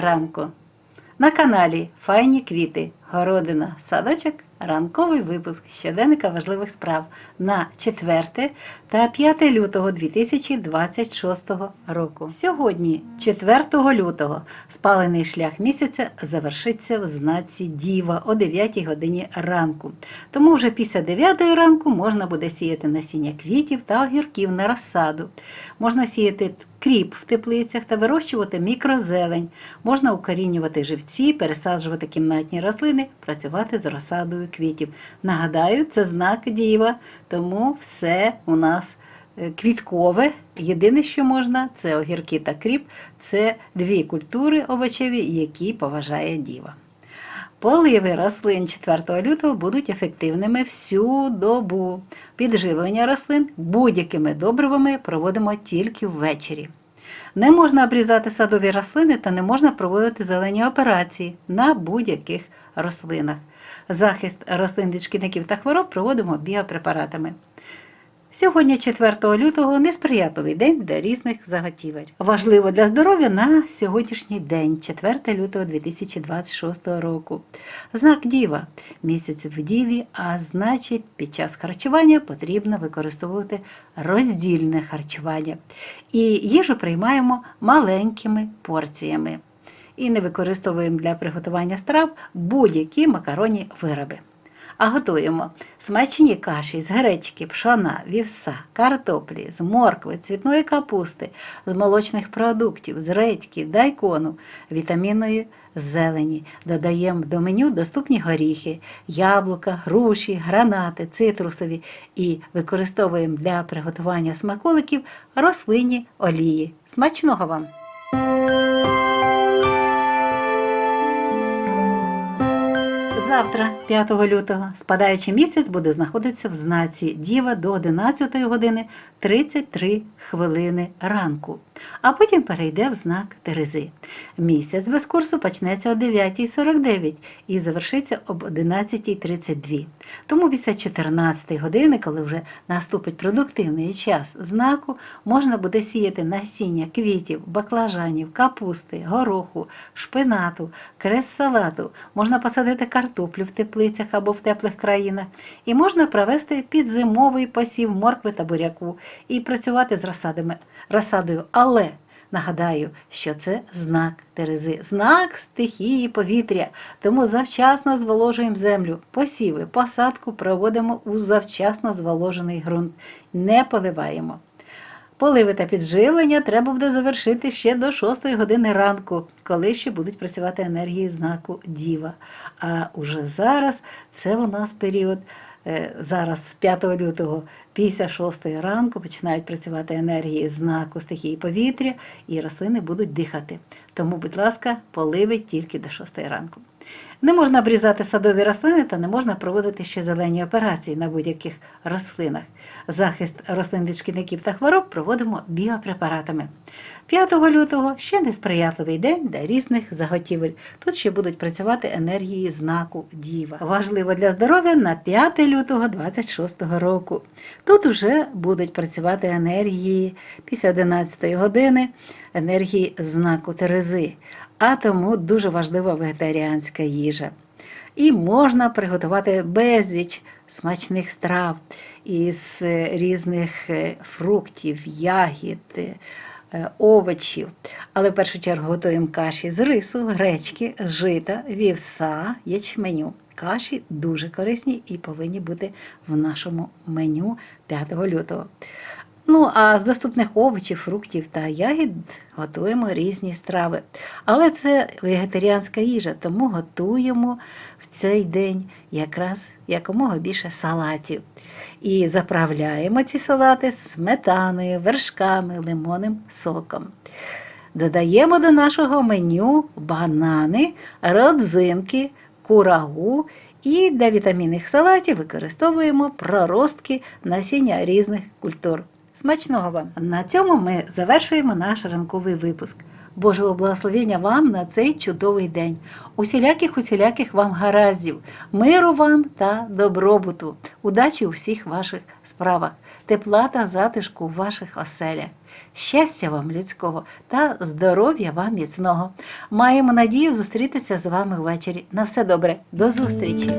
ранку. На каналі Файні квіти, городина, садочок, ранковий випуск щоденника важливих справ на 4 та 5 лютого 2026 року. Сьогодні, 4 лютого, спалений шлях місяця завершиться в знаці Діва о 9 годині ранку. Тому вже після 9 ранку можна буде сіяти насіння квітів та огірків на розсаду. Можна сіяти кріп в теплицях та вирощувати мікрозелень. Можна укорінювати живці, пересаджувати кімнатні рослини, працювати з розсадою квітів. Нагадаю, це знак діва, тому все у нас е, квіткове. Єдине, що можна, це огірки та кріп. Це дві культури овочеві, які поважає діва. Поливи рослин 4 лютого будуть ефективними всю добу. Підживлення рослин будь-якими добривами проводимо тільки ввечері. Не можна обрізати садові рослини та не можна проводити зелені операції на будь-яких рослинах. Захист рослин від шкідників та хвороб проводимо біопрепаратами. Сьогодні, 4 лютого, несприятливий день для різних заготівель. Важливо для здоров'я на сьогоднішній день, 4 лютого 2026 року. Знак Діва місяць в Діві, а значить, під час харчування потрібно використовувати роздільне харчування. І їжу приймаємо маленькими порціями. І не використовуємо для приготування страв будь-які макаронні вироби. А готуємо смачні каші з гречки, пшона, вівса, картоплі, з моркви, цвітної капусти, з молочних продуктів, з редьки, дайкону, вітамінної зелені. Додаємо до меню доступні горіхи, яблука, груші, гранати, цитрусові і використовуємо для приготування смаколиків рослинні олії. Смачного вам! Завтра, 5 лютого, спадаючий місяць буде знаходитися в знаці Діва до 11 години 33 хвилини ранку, а потім перейде в знак Терези. Місяць без курсу почнеться о 9.49 і завершиться об 11.32. Тому після 14 години, коли вже наступить продуктивний час знаку, можна буде сіяти насіння квітів, баклажанів, капусти, гороху, шпинату, крес-салату, можна посадити картоплю в теплицях або в теплих країнах, і можна провести підзимовий посів моркви та буряку і працювати з розсадами, розсадою. Але нагадаю, що це знак Терези, знак стихії повітря. Тому завчасно зволожуємо землю, посіви, посадку проводимо у завчасно зволожений ґрунт, не поливаємо. Поливи та підживлення треба буде завершити ще до 6 години ранку, коли ще будуть працювати енергії знаку Діва. А уже зараз це у нас період. е, Зараз 5 лютого після 6 ранку починають працювати енергії знаку стихії повітря, і рослини будуть дихати. Тому, будь ласка, поливи тільки до 6 ранку. Не можна обрізати садові рослини та не можна проводити ще зелені операції на будь-яких рослинах. Захист рослин від шкідників та хвороб проводимо біопрепаратами. 5 лютого ще несприятливий день для різних заготівель. Тут ще будуть працювати енергії знаку Діва. Важливо для здоров'я на 5 лютого 26 року. Тут вже будуть працювати енергії після 11 години, енергії знаку Терези. А тому дуже важлива вегетаріанська їжа. І можна приготувати безліч смачних страв із е, різних е, фруктів, ягід, е, овочів. Але в першу чергу готуємо каші з рису, гречки, жита, вівса, ячменю. Каші дуже корисні і повинні бути в нашому меню 5 лютого. Ну, а з доступних овочів, фруктів та ягід готуємо різні страви. Але це вегетаріанська їжа, тому готуємо в цей день якраз якомога більше салатів. І заправляємо ці салати сметаною, вершками, лимонним соком. Додаємо до нашого меню банани, родзинки, курагу і для вітамінних салатів використовуємо проростки насіння різних культур. Смачного вам! На цьому ми завершуємо наш ранковий випуск. Божого благословення вам на цей чудовий день. Усіляких усіляких вам гараздів, миру вам та добробуту, удачі у всіх ваших справах, тепла та затишку у ваших оселях. Щастя вам людського та здоров'я вам міцного. Маємо надію зустрітися з вами ввечері. На все добре, до зустрічі!